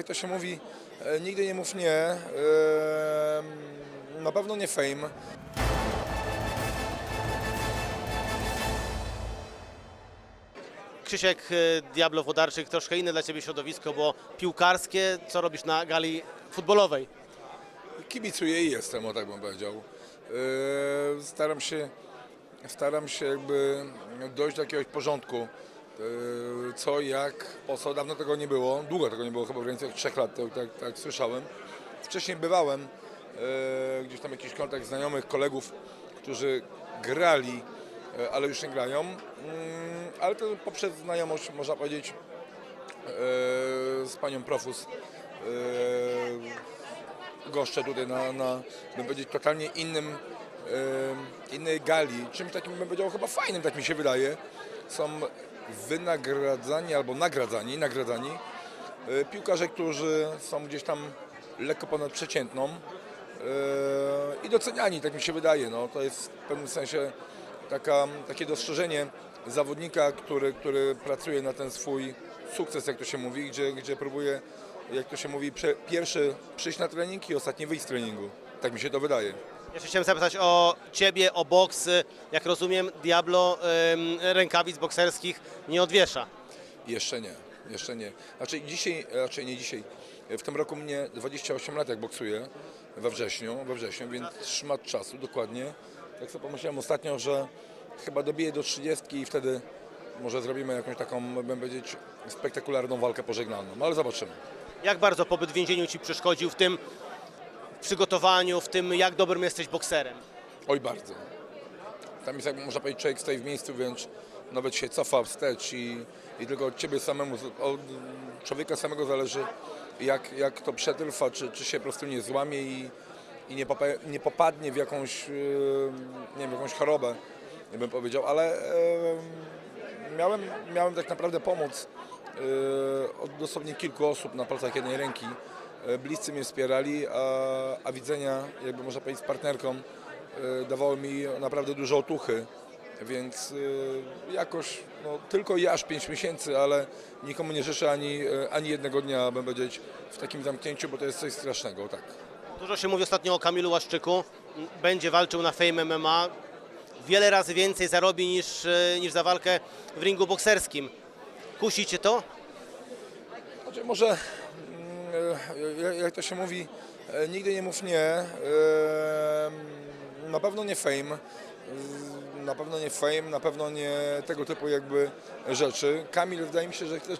jak to się mówi, e, nigdy nie mów nie. E, Na pewno nie fame. Krzysiek y, Diablo Wodarczyk, troszkę inne dla Ciebie środowisko, bo piłkarskie. Co robisz na gali futbolowej? Kibicuję i jestem, o tak bym powiedział. E, Staram się, staram się jakby dojść do jakiegoś porządku. E, Co, jak, po co, dawno tego nie było. Długo tego nie było, chyba w granicach trzech lat, tak, tak, tak słyszałem. Wcześniej bywałem, e, gdzieś tam jakiś kontakt znajomych, kolegów, którzy grali, e, ale już nie grają. Mm, Ale to poprzez znajomość, można powiedzieć, e, z panią Profus. e, goszczę tutaj na, na bym powiedzieć, totalnie innym, e, innej gali. Czymś takim, bym powiedział, chyba fajnym, tak mi się wydaje. Są wynagradzani albo nagradzani, nagradzani e, piłkarze, którzy są gdzieś tam lekko ponad przeciętną e, i doceniani, tak mi się wydaje. No, to jest w pewnym sensie taka, takie dostrzeżenie zawodnika, który, który pracuje na ten swój sukces, jak to się mówi, gdzie, gdzie próbuje, jak to się mówi, pierwszy przyjść na trening i ostatni wyjść z treningu. Tak mi się to wydaje. Jeszcze chciałem zapytać o Ciebie, o boks. Jak rozumiem, Diablo rękawic bokserskich nie odwiesza. Jeszcze nie, jeszcze nie. Znaczy dzisiaj, raczej nie dzisiaj. W tym roku mnie 28 lat jak boksuję we wrześniu, we wrześniu, więc szmat czasu dokładnie. Tak sobie pomyślałem ostatnio, że chyba dobiję do 30 i wtedy może zrobimy jakąś taką, bym powiedzieć, spektakularną walkę pożegnalną, no ale zobaczymy. Jak bardzo pobyt w więzieniu Ci przeszkodził w tym przygotowaniu, w tym jak dobrym jesteś bokserem? Oj bardzo. Tam jest, jak można powiedzieć, człowiek stoi w miejscu, więc nawet się cofa wstecz i, i tylko od ciebie samemu, od człowieka samego zależy, jak, jak to przetrwa, czy, czy się po prostu nie złamie i, i nie, popa, nie popadnie w jakąś, yy, nie wiem, jakąś chorobę, bym powiedział, ale yy, miałem, miałem tak naprawdę pomoc yy, od dosłownie kilku osób na palcach jednej ręki. Yy, Bliscy mnie wspierali, a, a widzenia, jakby można powiedzieć, z partnerką yy, dawało mi naprawdę dużo otuchy. Więc yy, jakoś no, tylko ja aż 5 miesięcy, ale nikomu nie życzę ani, ani jednego dnia, bym powiedzieć, w takim zamknięciu, bo to jest coś strasznego, tak. Dużo się mówi ostatnio o Kamilu Łaszczyku. Będzie walczył na Fame MMA. Wiele razy więcej zarobi niż, e, niż za walkę w ringu bokserskim. Kusi Cię to? Znaczy może, e, jak to się mówi, e, nigdy nie mów nie. E, Na pewno nie fame, e, na pewno nie fame, na pewno nie tego typu jakby rzeczy. Kamil wydaje mi się, że chce,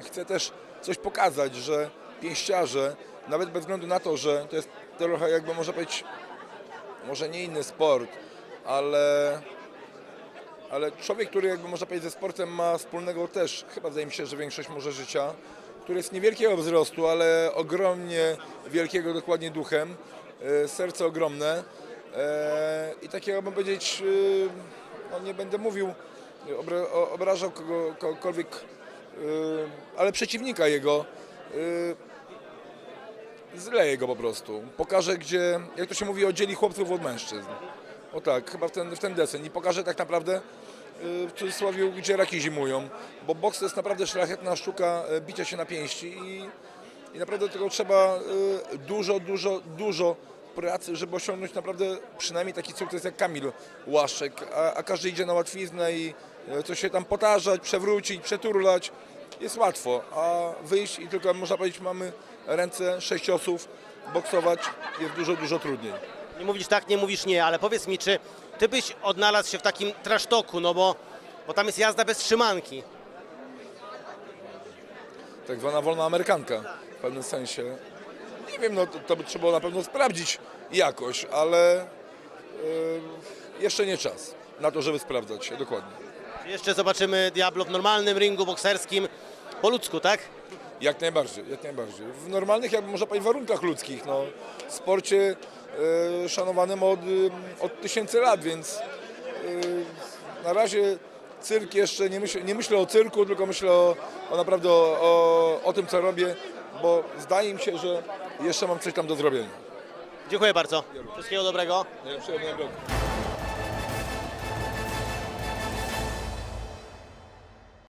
chce też coś pokazać, że pięściarze, nawet bez względu na to, że to jest trochę jakby można powiedzieć, może nie inny sport, ale ale człowiek, który jakby można powiedzieć ze sportem ma wspólnego też, chyba wydaje mi się, że większość może życia, który jest niewielkiego wzrostu, ale ogromnie wielkiego dokładnie duchem, e, serce ogromne e, i takiego bym powiedzieć, e, no nie będę mówił, obrażał kogo, kogokolwiek, ale przeciwnika jego, zleje go po prostu. Pokaże gdzie, jak to się mówi, oddzieli chłopców od mężczyzn. O tak, chyba w ten, w ten desen i pokaże tak naprawdę w cudzysłowie, gdzie raki zimują, bo boks to jest naprawdę szlachetna sztuka y, bicia się na pięści i, i naprawdę tego trzeba y, dużo, dużo, dużo pracy, żeby osiągnąć naprawdę przynajmniej taki sukces jak Kamil Łaszczek, a, a każdy idzie na łatwiznę i y, coś się tam potarzać, przewrócić, przeturlać, jest łatwo, a wyjść i tylko można powiedzieć mamy ręce sześciosów, boksować jest dużo, dużo trudniej. Nie mówisz tak, nie mówisz nie, ale powiedz mi, czy Ty byś odnalazł się w takim trasztoku, no bo, bo tam jest jazda bez trzymanki. tak zwana wolna amerykanka w pewnym sensie. Nie wiem, no to, to by trzeba było na pewno sprawdzić jakoś, ale y, jeszcze nie czas na to, żeby sprawdzać się dokładnie. Jeszcze zobaczymy Diablo w normalnym ringu bokserskim po ludzku, tak? Jak najbardziej, jak najbardziej. W normalnych, jakby można powiedzieć, warunkach ludzkich, no, sporcie y, szanowanym od, y, od tysięcy lat, więc y, na razie cyrk jeszcze, nie myślę, nie myślę o cyrku, tylko myślę o, o naprawdę o, o, o tym, co robię, bo zdaje mi się, że jeszcze mam coś tam do zrobienia. Dziękuję bardzo. Wszystkiego dobrego. W.